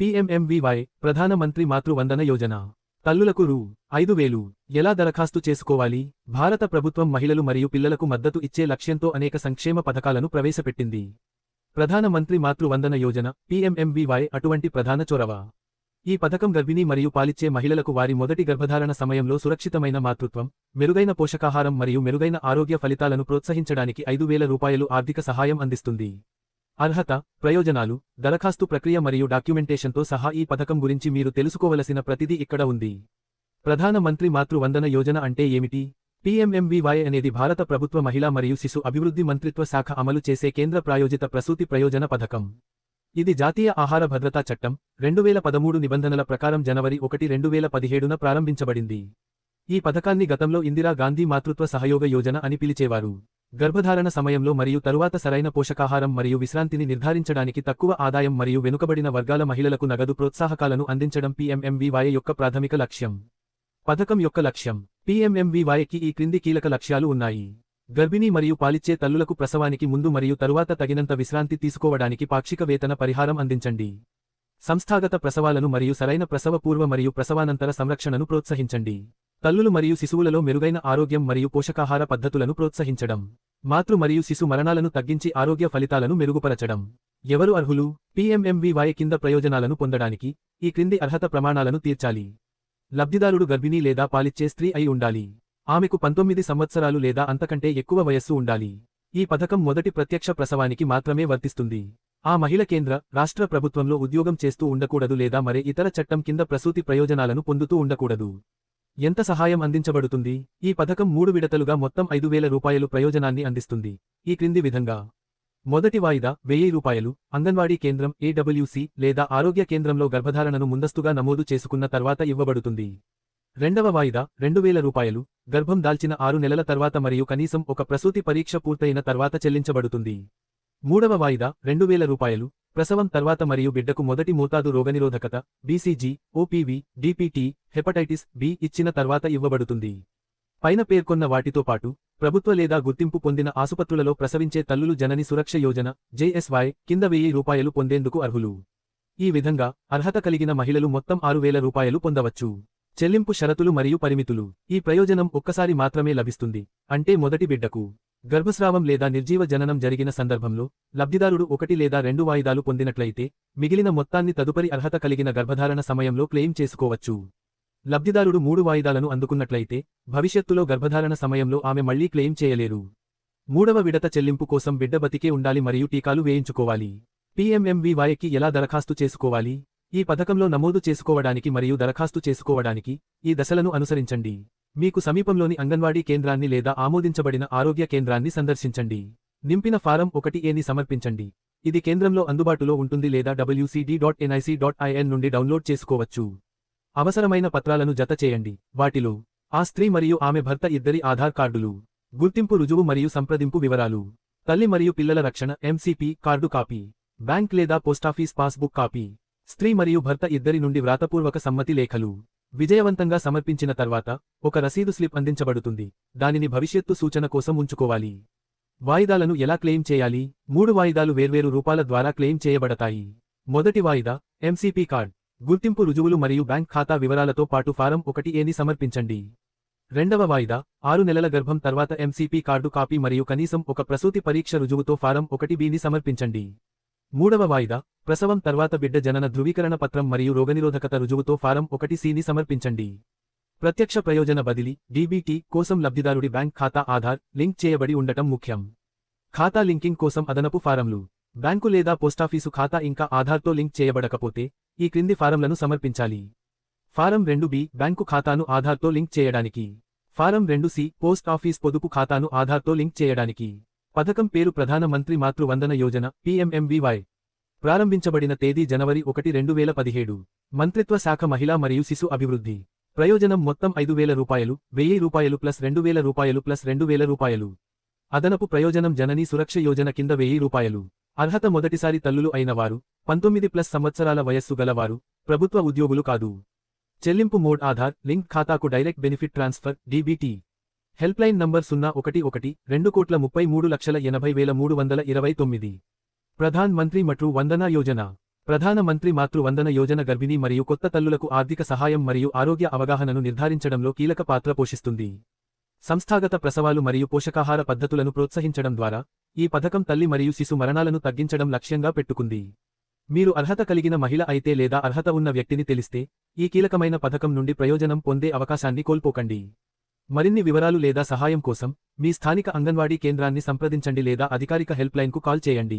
PMMVY ప్రధానమంత్రి మాతృవందన యోజన. తల్లులకు రూ. ఐదు వేలు. ఎలా దరఖాస్తు చేసుకోవాలి? భారత ప్రభుత్వం మహిళలు మరియు పిల్లలకు మద్దతు ఇచ్చే లక్ష్యంతో అనేక సంక్షేమ పథకాలను ప్రవేశపెట్టింది. ప్రధానమంత్రి మాతృవందన యోజన పిఎంఎంవివై అటువంటి ప్రధాన చొరవ. ఈ పథకం గర్భిణీ మరియు పాలిచ్చే మహిళలకు వారి మొదటి గర్భధారణ సమయంలో సురక్షితమైన మాతృత్వం మెరుగైన పోషకాహారం మరియు మెరుగైన ఆరోగ్య ఫలితాలను ప్రోత్సహించడానికి ఐదు వేల రూపాయలు ఆర్థిక సహాయం అందిస్తుంది. అర్హత ప్రయోజనాలు దరఖాస్తు ప్రక్రియ మరియు డాక్యుమెంటేషన్తో సహా ఈ పథకం గురించి మీరు తెలుసుకోవలసిన ప్రతిదీ ఇక్కడ ఉంది. ప్రధాన మంత్రి మాతృవందన యోజన అంటే ఏమిటి? పీఎంఎంవీవై అనేది భారత ప్రభుత్వ మహిళా మరియు శిశు అభివృద్ధి మంత్రిత్వ శాఖ అమలు చేసే కేంద్ర ప్రాయోజిత ప్రసూతి ప్రయోజన పథకం. ఇది జాతీయ ఆహార భద్రతా చట్టం రెండు వేల పదమూడు నిబంధనల ప్రకారం జనవరి ఒకటి రెండు వేల పదిహేడున ప్రారంభించబడింది. ఈ పథకాన్ని గతంలో ఇందిరా గాంధీ మాతృత్వ సహయోగ యోజన అని పిలిచేవారు. గర్భధారణ సమయంలో మరియు తరువాత సరైన పోషకాహారం మరియు విశ్రాంతిని నిర్ధారించడానికి తక్కువ ఆదాయం మరియు వెనుకబడిన వర్గాల మహిళలకు నగదు ప్రోత్సాహకాలను అందించడం పీఎంఎంవీవై యొక్క ప్రాథమిక లక్ష్యం. పథకం యొక్క లక్ష్యం. పీఎంఎంవీవైకి ఈ క్రింది కీలక లక్ష్యాలు ఉన్నాయి. గర్భిణీ మరియు పాలిచ్చే తల్లులకు ప్రసవానికి ముందు మరియు తరువాత తగినంత విశ్రాంతి తీసుకోవడానికి పాక్షిక వేతన పరిహారం అందించండి. సంస్థాగత ప్రసవాలను మరియు సరైన ప్రసవ పూర్వ మరియు ప్రసవానంతర సంరక్షణను ప్రోత్సహించండి. తల్లులు మరియు శిశువులలో మెరుగైన ఆరోగ్యం మరియు పోషకాహార పద్ధతులను ప్రోత్సహించడం. మాతృ మరియు శిశు మరణాలను తగ్గించి ఆరోగ్య ఫలితాలను మెరుగుపరచడం. ఎవరు అర్హులు? పీఎంఎంవీవాయ్ కింద ప్రయోజనాలను పొందడానికి ఈ క్రింది అర్హత ప్రమాణాలను తీర్చాలి. లబ్ధిదారుడు గర్భిణీ లేదా పాలిచ్చే స్త్రీ అయి ఉండాలి. ఆమెకు పంతొమ్మిది సంవత్సరాలు లేదా అంతకంటే ఎక్కువ వయస్సు ఉండాలి. ఈ పథకం మొదటి ప్రత్యక్ష ప్రసవానికి మాత్రమే వర్తిస్తుంది. ఆ మహిళ కేంద్ర రాష్ట్ర ప్రభుత్వంలో ఉద్యోగం చేస్తూ ఉండకూడదు లేదా మరే ఇతర చట్టం కింద ప్రసూతి ప్రయోజనాలను పొందుతూ ఉండకూడదు. ఎంత సహాయం అందించబడుతుంది? ఈ పథకం మూడు విడతలుగా మొత్తం ఐదు వేల రూపాయలు ప్రయోజనాన్ని అందిస్తుంది. ఈ క్రింది విధంగా. మొదటి వాయిదా వెయ్యి రూపాయలు అంగన్వాడీ కేంద్రం ఏడబ్ల్యూసి లేదా ఆరోగ్య కేంద్రంలో గర్భధారణను ముందస్తుగా నమోదు చేసుకున్న తర్వాత ఇవ్వబడుతుంది. రెండవ వాయిదా రెండు వేల రూపాయలు గర్భం దాల్చిన ఆరు నెలల తర్వాత మరియు కనీసం ఒక ప్రసూతి పరీక్ష పూర్తయిన తర్వాత చెల్లించబడుతుంది. మూడవ వాయిదా రెండు వేల రూపాయలు ప్రసవం తర్వాత మరియు బిడ్డకు మొదటి మోతాదు రోగనిరోధకత BCG OPV DPT hepatitis B ఇచ్చిన తర్వాత ఇవ్వబడుతుంది. పైన పేర్కొన్న వాటితో పాటు ప్రభుత్వ లేదా గుర్తింపు పొందిన ఆసుపత్రులలో ప్రసవించే తల్లులు జనని సురక్ష యోజన జేఎస్వై కింద వెయ్యి రూపాయలు పొందేందుకు అర్హులు. ఈ విధంగా అర్హత కలిగిన మహిళలు మొత్తం ఆరు వేల రూపాయలు పొందవచ్చు. చెల్లింపు షరతులు మరియు పరిమితులు. ఈ ప్రయోజనం ఒక్కసారి మాత్రమే లభిస్తుంది. అంటే మొదటి బిడ్డకు. గర్భస్రావం లేదా నిర్జీవ జననం జరిగిన సందర్భంలో లబ్ధిదారుడు ఒకటి లేదా రెండు వాయిదాలు పొందినట్లయితే మిగిలిన మొత్తాన్ని తదుపరి అర్హత కలిగిన గర్భధారణ సమయంలో క్లెయిమ్ చేసుకోవచ్చు. లబ్ధిదారుడు మూడు వాయిదాలను అందుకున్నట్లయితే భవిష్యత్తులో గర్భధారణ సమయంలో ఆమె మళ్ళీ క్లెయిమ్ చేయలేరు. మూడవ విడత చెల్లింపు కోసం బిడ్డ బతికే ఉండాలి మరియు టీకాలు వేయించుకోవాలి. పీఎంఎంవీవైకి ఎలా దరఖాస్తు చేసుకోవాలి? ఈ పథకంలో నమోదు చేసుకోవడానికి మరియు దరఖాస్తు చేసుకోవడానికి ఈ దశలను అనుసరించండి. మీకు సమీపంలోని అంగన్వాడీ కేంద్రాన్ని లేదా ఆమోదించబడిన ఆరోగ్య కేంద్రాన్ని సందర్శించండి. నింపిన ఫారం ఒకటి ఏని సమర్పించండి. ఇది కేంద్రంలో అందుబాటులో ఉంటుంది లేదా WCD dot NIC dot IN నుండి డౌన్లోడ్ చేసుకోవచ్చు. అవసరమైన పత్రాలను జత చేయండి. వాటిలో ఆ స్త్రీ మరియు ఆమె భర్త ఇద్దరి ఆధార్ కార్డులు గుర్తింపు రుజువు మరియు సంప్రదింపు వివరాలు తల్లి మరియు పిల్లల రక్షణ ఎంసీపీ కార్డు కాపీ బ్యాంక్ లేదా పోస్టాఫీస్ పాస్బుక్ కాపీ స్త్రీ మరియు భర్త ఇద్దరి నుండి వ్రాతపూర్వక సమ్మతి లేఖలు. విజయవంతంగా సమర్పించిన తర్వాత ఒక రసీదు స్లిప్ అందించబడుతుంది. దానిని భవిష్యత్తు సూచన కోసం ఉంచుకోవాలి. వాయిదాలను ఎలా క్లెయిమ్ చేయాలి? మూడు వాయిదాలు వేర్వేరు రూపాల ద్వారా క్లెయిమ్ చేయబడతాయి. మొదటి వాయిదా ఎంసీపీ కార్డ్. గుర్తింపు రుజువులు మరియు బ్యాంక్ ఖాతా వివరాలతో పాటు ఫారం ఒకటి ఏని సమర్పించండి. రెండవ వాయిదా ఆరు నెలల గర్భం తర్వాత ఎంసీపీ కార్డు కాపీ మరియు కనీసం ఒక ప్రసూతి పరీక్ష రుజువుతో ఫారం ఒకటి బిని సమర్పించండి. మూడవ వాయిదా ప్రసవం తర్వాత బిడ్డ జనన ధృవీకరణ పత్రం మరియు రోగనిరోధకత రుజువుతో ఫారం ఒకటి సిని సమర్పించండి. ప్రత్యక్ష ప్రయోజన బదిలీ డీబీటీ కోసం లబ్ధిదారుడి బ్యాంక్ ఖాతా ఆధార్ లింక్ చేయబడి ఉండటం ముఖ్యం. ఖాతా లింకింగ్ కోసం అదనపు ఫారంలు. బ్యాంకు లేదా పోస్టాఫీసు ఖాతా ఇంకా ఆధార్తో లింక్ చేయబడకపోతే ఈ క్రింది ఫారంలను సమర్పించాలి. ఫారం రెండు బి బ్యాంకు ఖాతాను ఆధార్తో లింక్ చేయడానికి. ఫారం రెండు సి పోస్ట్ ఆఫీస్ పొదుపు ఖాతాను ఆధార్తో లింక్ చేయడానికి. పథకం పేరు ప్రధాన మంత్రి మాతృవందన యోజన పీఎంఎంవీవై. ప్రారంభించబడిన తేదీ జనవరి ఒకటి రెండు వేల పదిహేడు. మంత్రిత్వ శాఖ మహిళా మరియు శిశు అభివృద్ధి. ప్రయోజనం మొత్తం ఐదు వేల రూపాయలు వెయ్యి రూపాయలు ప్లస్ రెండు వేల రూపాయలు ప్లస్ రెండు వేల రూపాయలు. అదనపు ప్రయోజనం జననీ సురక్ష యోజన కింద వెయ్యి రూపాయలు. అర్హత మొదటిసారి తల్లులు అయినవారు పంతొమ్మిది ప్లస్ సంవత్సరాల వయస్సు గలవారు ప్రభుత్వ ఉద్యోగులు కాదు. చెల్లింపు మోడ్ ఆధార్ లింక్ ఖాతాకు direct benefit transfer DBT. Helpline number సున్నా ఒకటి ఒకటి రెండు కోట్ల ముప్పై మూడు లక్షల ఎనభై వేల మూడు వందల ఇరవై తొమ్మిది. ప్రధాన్ మంత్రి మట్రు వందనా యోజన. ప్రధాన మంత్రి మాతృ వందన యోజన గర్భిణీ మరియు కొత్త తల్లులకు ఆర్థిక సహాయం మరియు ఆరోగ్య అవగాహనను నిర్ధారించడంలో కీలక పాత్ర పోషిస్తుంది. సంస్థాగత ప్రసవాలు మరియు పోషకాహార పద్ధతులను ప్రోత్సహించడం ద్వారా ఈ పథకం తల్లి మరియు శిశు మరణాలను తగ్గించడం లక్ష్యంగా పెట్టుకుంది. మీరు అర్హత కలిగిన మహిళ అయితే లేదా అర్హత ఉన్న వ్యక్తిని తెలిస్తే ఈ కీలకమైన పథకం నుండి ప్రయోజనం పొందే అవకాశాన్ని కోల్పోకండి. మరిన్ని వివరాలు లేదా సహాయం కోసం మీ స్థానిక అంగన్వాడీ కేంద్రాన్ని సంప్రదించండి లేదా అధికారిక హెల్ప్లైన్కు కాల్ చేయండి.